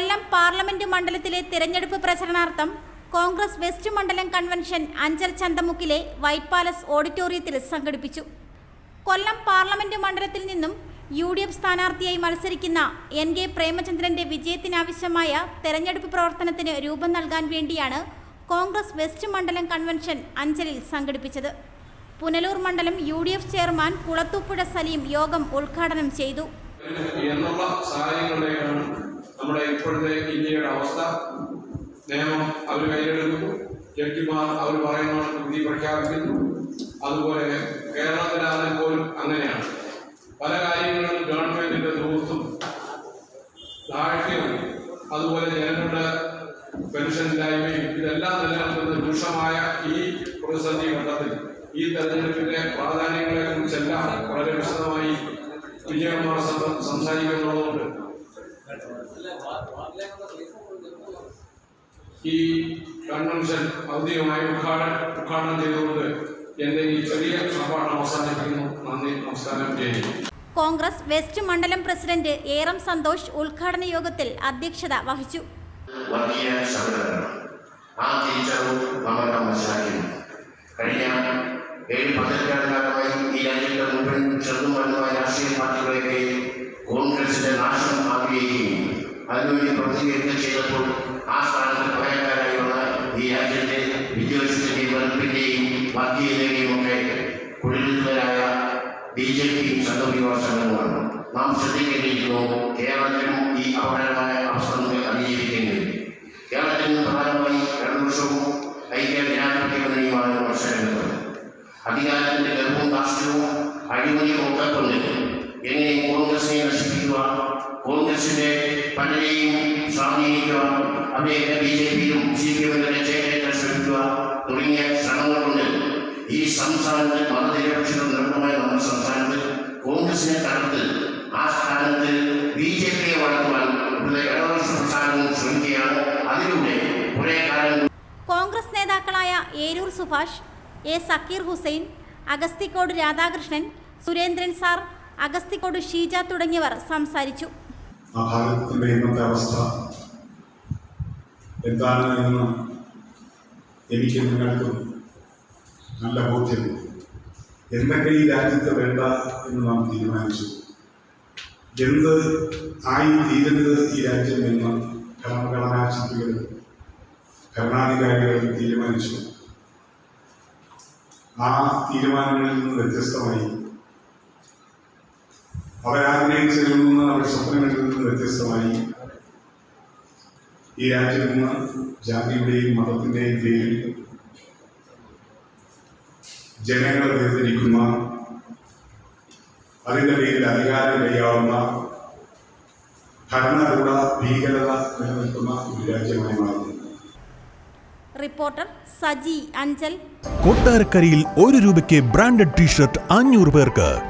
കൊല്ലം parliament മണ്ഡലത്തിലെ തിരഞ്ഞെടുപ്പ് പ്രചരണാർത്ഥം കോൺഗ്രസ് വെസ്റ്റ് മണ്ഡലം കൺവെൻഷൻ അഞ്ചൽ ചന്തമുക്കിലെ വൈറ്റ് പാലസ് ഓഡിറ്റോറിയത്തിൽ സംഘടിപ്പിച്ചു. കൊല്ലം പാർലമെന്റ് മണ്ഡലത്തിൽ നിന്നും യു ഡി എഫ് സ്ഥാനാർത്ഥിയായി മത്സരിക്കുന്ന എൻ കെ പ്രേമചന്ദ്രന്റെ വിജയത്തിനാവശ്യമായ തെരഞ്ഞെടുപ്പ് പ്രവർത്തനത്തിന് രൂപം നൽകാൻ വേണ്ടിയാണ് കോൺഗ്രസ് വെസ്റ്റ് മണ്ഡലം കൺവെൻഷൻ അഞ്ചലിൽ സംഘടിപ്പിച്ചത്. പുനലൂർ മണ്ഡലം U D F chairman Kulathupuzha Saleem യോഗം ഉദ്ഘാടനം ചെയ്തു. എന്നുള്ള നമ്മുടെ ഇപ്പോഴത്തെ ഇന്ത്യയുടെ അവസ്ഥ? നിയമം അവർ കയ്യിലെടുക്കുന്നു. ജഡ്ജിമാർ അവർ പറയുന്ന വിധി പ്രഖ്യാപിക്കുന്നു അതുപോലെ കേരളത്തിലാണെങ്കിൽ പോലും അങ്ങനെയാണ്. പല കാര്യങ്ങളും ഗവൺമെന്റിന്റെ ദൂർത്തും താഴ്ത്തിയും അതുപോലെ ജനങ്ങളുടെ പെൻഷൻ പെൻഷനില്ലായ്മയും ഇതെല്ലാം നിലനിൽക്കുന്ന രൂക്ഷമായ ഈ പ്രതിസന്ധി ഘട്ടത്തിൽ ഈ തെരഞ്ഞെടുപ്പിന്റെ പ്രാധാന്യങ്ങളെ കുറിച്ചെല്ലാം വളരെ വിശദമായി വിജയകുമാർ സം- സംസാരിക്കുന്നുള്ളതുകൊണ്ട് ഈ കൺവെൻഷൻ ഔദ്യോഗികമായി ഉദ്ഘാടനം ഉദ്ഘാടനം ചെയ്തുകൊണ്ട് എന്റെ ഈ ചെറിയ സംഭാഷണം അവസാനിപ്പിക്കുന്നു. നന്ദി നമസ്കാരം ജയ് കോൺഗ്രസ് വെസ്റ്റ് മണ്ഡലം പ്രസിഡന്റ് ഏറം സന്തോഷ് ഉദ്ഘാടന യോഗത്തിൽ അധ്യക്ഷത വഹിച്ചു. ആ തിരിച്ചറിവ് നമ്മൾ മനസ്സിലാക്കുന്നു കഴിഞ്ഞ ഏഴ് പതിനെട്ടാണ്ടുകാലമായി ഈ രാജ്യത്തെ മുഴുവൻ ചെറുതും അതിനുവേണ്ടി പ്രതികരിക്കുക ചെയ്തപ്പോൾ ആ സ്ഥാനത്ത് പകരക്കാരായുള്ള ഈ രാജ്യത്തെ വിദ്യാഭ്യാസത്തിന്റെയും വെറുപ്പിന്റെയും വർഗീയതയുടെയും ഒക്കെ കുടിലുത്തരായ ബി ജെ പി സംഘപരിവാർ സംഘങ്ങളാണ് നാം ശ്രദ്ധിക്കേണ്ടിയിരിക്കുന്നു കേരളത്തിലും ഈ അപകടമായ അവസ്ഥ അതിജീവിക്കേണ്ടി കേരളത്തിൽ പ്രധാനമായി രണ്ടു വർഷവും ഐക്യ ജനാധിപത്യ മുന്നണിയുമാണ് മത്സരങ്ങൾ. അധികാരത്തിന്റെ ഗർഭവും ദാർഷ്ട്യവും അഴിമതി കൊണ്ട് എങ്ങനെ കോൺഗ്രസിനെ നശിപ്പിക്കുക? കോൺഗ്രസിന്റെ പലരെയും സ്വാധീനിക്കുക അവരെയൊക്കെ ബി ജെ പിയിലും സി പി എമ്മിലും ചേരാൻ ശ്രമിക്കുക തുടങ്ങിയ ശ്രമങ്ങളുണ്ട്. ഈ സംസ്ഥാനത്ത് മതനിരപേക്ഷത നിർമ്മമായ നമ്മുടെ സംസ്ഥാനത്ത് കോൺഗ്രസിനെ തകർത്ത് ആ സ്ഥാനത്ത് ബി ജെ പിയെ വളർത്തുവാൻ ഇവിടെ ഇടതുപക്ഷ പ്രസ്ഥാനവും ശ്രമിക്കുകയാണ്. അതിലൂടെ കുറെ കാലം കോൺഗ്രസ് നേതാക്കളായ ഏരൂർ സുഭാഷ് എ സക്കീർ ഹുസൈൻ അഗസ്തിക്കോട് രാധാകൃഷ്ണൻ സുരേന്ദ്രൻ സാർ അഗസ്തിക്കോട് ഷീജ തുടങ്ങിയവർ സംസാരിച്ചു. ആ ഭാരതത്തിന്റെ ഇന്നത്തെ അവസ്ഥ എന്താണ് എന്ന് എനിക്ക് നിങ്ങൾക്കും നല്ല ബോധ്യമുണ്ട് എന്തൊക്കെ ഈ രാജ്യത്ത് വേണ്ട എന്ന് നാം തീരുമാനിച്ചു. എന്ത് ആയി തീരരുത് ഈ രാജ്യം എന്ന് ഭരണഘടനാ ശില്പികളും ഭരണാധികാരികളും തീരുമാനിച്ചു. ആ തീരുമാനങ്ങളിൽ നിന്ന് വ്യത്യസ്തമായി അവരാഗ്രഹിച്ചതിൽ നിന്ന് അവർ സ്വപ്നങ്ങളിൽ നിന്ന് വ്യത്യസ്തമായി ഈ രാജ്യത്ത് നിന്ന് ജാതിയുടെയും മതത്തിന്റെയും പേരിൽ ജനങ്ങളെ വേർതിരിക്കുന്ന അതിന്റെ പേരിൽ അധികാരം കൈയാവുന്ന ഭരണകൂട ഭീകരത നിലനിൽക്കുന്ന ഒരു രാജ്യമായി മാറുന്നു. റിപ്പോർട്ടർ സജി അഞ്ചൽ. കൊട്ടാരക്കരയിൽ ഒരു രൂപയ്ക്ക് ബ്രാൻഡഡ് ടീഷർട്ട് അഞ്ഞൂറ് പേർക്ക്.